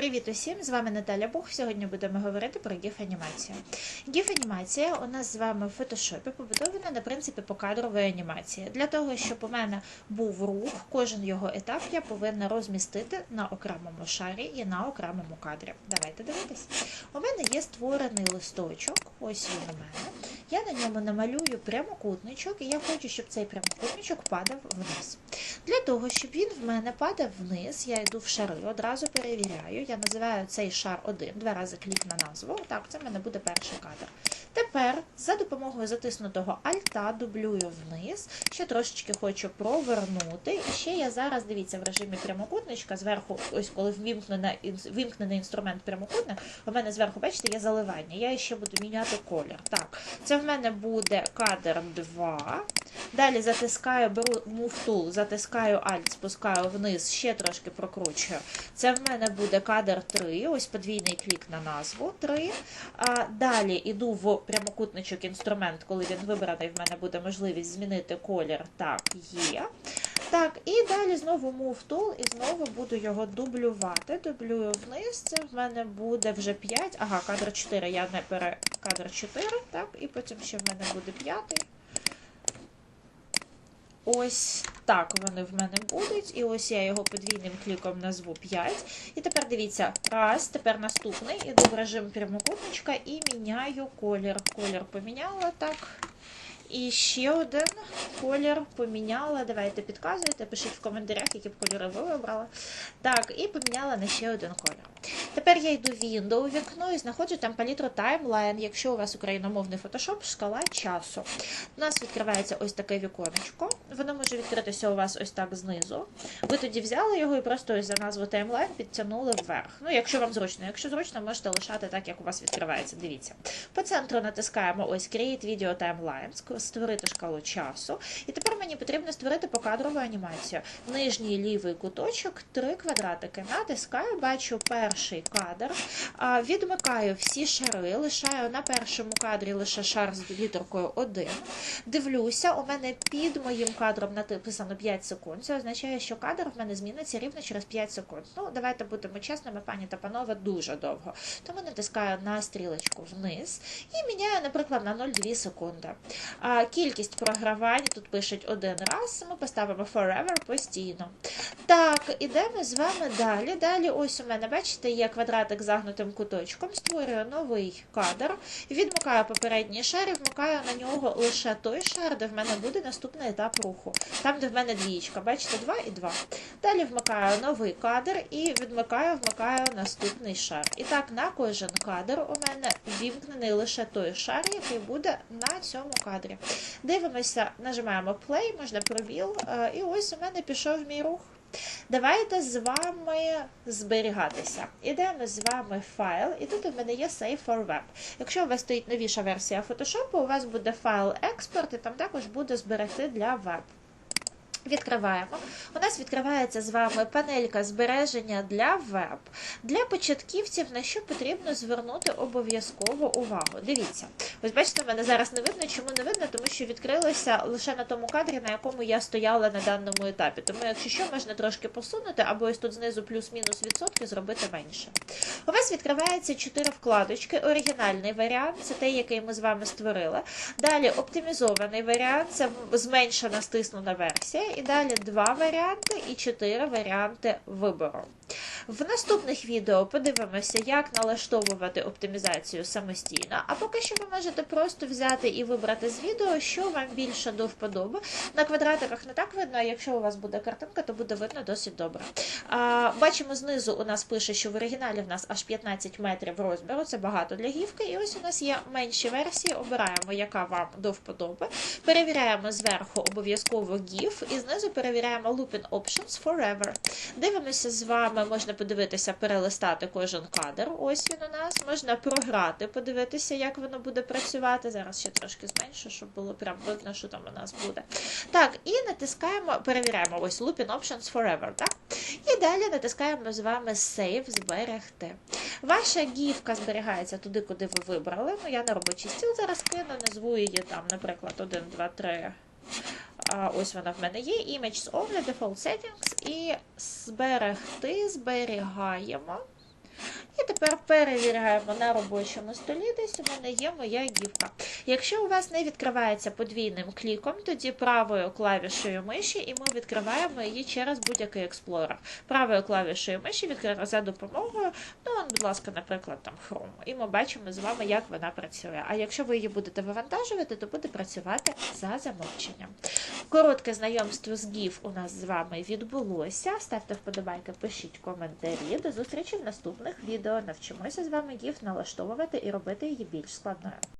Привіт усім! З вами Наталя Бух. Сьогодні будемо говорити про GIF-анімацію. GIF-анімація у нас з вами в фотошопі побудована на принципі покадрової анімації. Для того, щоб у мене був рух, кожен його етап я повинна розмістити на окремому шарі і на окремому кадрі. Давайте дивитись. У мене є створений листочок, ось він у мене. Я на ньому намалюю прямокутничок, і я хочу, щоб цей прямокутничок падав вниз. Для того, щоб він в мене падав вниз, я йду в шари, одразу перевіряю. Я називаю цей шар 1, два рази клік на назву. Так, це в мене буде перший кадр. Тепер за допомогою затиснутого альта дублюю вниз, ще трошечки хочу провернути. І ще я зараз, дивіться, в режимі прямокутничка, зверху, ось коли ввімкнена, вимкнений інструмент прямокутник, у мене зверху, бачите, є заливання. Я ще буду міняти колір. Так, це в мене буде кадр 2. Далі затискаю, беру Move Tool, затискаю Alt, спускаю вниз, ще трошки прокручую. Це в мене буде кадр 3, ось подвійний клік на назву 3. А, Далі йду в прямокутничок інструмент, коли він вибраний, в мене буде можливість змінити колір. Так, є. Так, і далі знову Move Tool, і знову буду його дублювати. Дублюю вниз, це в мене буде вже 5. Ага, кадр 4, я не пере кадр 4, так, і потім ще в мене буде 5. Ось так вони в мене будуть. І ось я його подвійним кліком назву 5. І тепер дивіться, раз, тепер наступний. Іду в режим прямокутничка і міняю колір. Колір поміняла так. І ще один колір поміняла. Давайте підказуйте, пишіть в коментарях, які б кольори ви вибрали. Так, і поміняла на ще один колір. Тепер я йду в Windows вікно і знаходжу там палітру Timeline, якщо у вас україномовний Photoshop, шкала часу. У нас відкривається ось таке віконечко. Воно може відкритися у вас ось так знизу. Ви тоді взяли його і просто ось за назву Timeline підтягнули вверх. Ну, якщо вам зручно. Якщо зручно, можете лишати так, як у вас відкривається. Дивіться. По центру натискаємо ось Create Video Timeline, створити шкалу часу. І тепер мені потрібно створити покадрову анімацію. Нижній лівий куточок, три квадратики. Натискаю, бачу перший кадр, відмикаю всі шари, лишаю на першому кадрі лише шар з літеркою 1. Дивлюся, у мене під моїм кадром написано 5 секунд. Це означає, що кадр в мене зміниться рівно через 5 секунд. Ну, давайте будемо чесними, пані та панове, дуже довго. Тому натискаю на стрілочку вниз і міняю, наприклад, на 0,2 секунди. Кількість програвань тут пишуть один раз, ми поставимо forever постійно. Так, ідемо з вами далі. Далі, ось у мене, бачите, є квадратик з загнутим куточком, створюю новий кадр, відмикаю попередній шар і вмикаю на нього лише той шар, де в мене буде наступний етап руху. Там, де в мене двічка, бачите, 2 і 2. Далі вмикаю новий кадр і відмикаю, вмикаю наступний шар. І так, на кожен кадр у мене вімкнений лише той шар, який буде на цьому кадрі. Дивимося, нажимаємо play, можна пробіл, е, і ось у мене пішов мій рух. Давайте з вами зберігатися. Ідемо з вами в файл, і тут у мене є Save for Web. Якщо у вас стоїть новіша версія Photoshop, у вас буде файл експорт, і там також буде зберегти для веб. Відкриваємо. У нас відкривається з вами панелька збереження для веб. Для початківців на що потрібно звернути обов'язково увагу. Дивіться, ось бачите, мене зараз не видно. Чому не видно? Тому що відкрилося лише на тому кадрі, на якому я стояла на даному етапі. Тому, якщо що, можна трошки посунути, або ось тут знизу плюс-мінус відсотки зробити менше. У вас відкривається чотири вкладочки. Оригінальний варіант це той, який ми з вами створили. Далі оптимізований варіант це зменшена стиснена версія. І далі два варіанти і чотири варіанти вибору. В наступних відео подивимося, як налаштовувати оптимізацію самостійно. А поки що ви можете просто взяти і вибрати з відео, що вам більше до вподоби. На квадратиках не так видно, а якщо у вас буде картинка, то буде видно досить добре. А, Бачимо, знизу у нас пише, що в оригіналі в нас аж 15 метрів розміру, це багато для гівки. І ось у нас є менші версії, обираємо, яка вам до вподоби. Перевіряємо зверху обов'язково GIF і знизу перевіряємо Looping Options Forever. Дивимося з вами, можна подивитися, перелистати кожен кадр. Ось він у нас. Можна програти, подивитися, як воно буде працювати. Зараз ще трошки зменшу, щоб було прям видно, що там у нас буде. Так, і натискаємо, перевіряємо ось Looping Options Forever. так? І далі натискаємо з вами Save, зберегти. Ваша гівка зберігається туди, куди ви вибрали. Ну, я на робочий стіл зараз кину, назву її там, наприклад, 1, 2, 3. Ось вона в мене є. Images Only, Default Settings. І зберегти, зберігаємо. І тепер перевіряємо на робочому столі, десь у мене є моя гівка. Якщо у вас не відкривається подвійним кліком, тоді правою клавішею миші і ми відкриваємо її через будь-який експлорер. Правою клавішею миші відкриваємо за допомогою, ну, будь ласка, наприклад, там Chrome. І ми бачимо з вами, як вона працює. А якщо ви її будете вивантажувати, то буде працювати за замовченням. Коротке знайомство з ГІФ у нас з вами відбулося. Ставте вподобайки, пишіть коментарі. До зустрічі в наступних відео. Навчимося з вами ГІФ налаштовувати і робити її більш складною.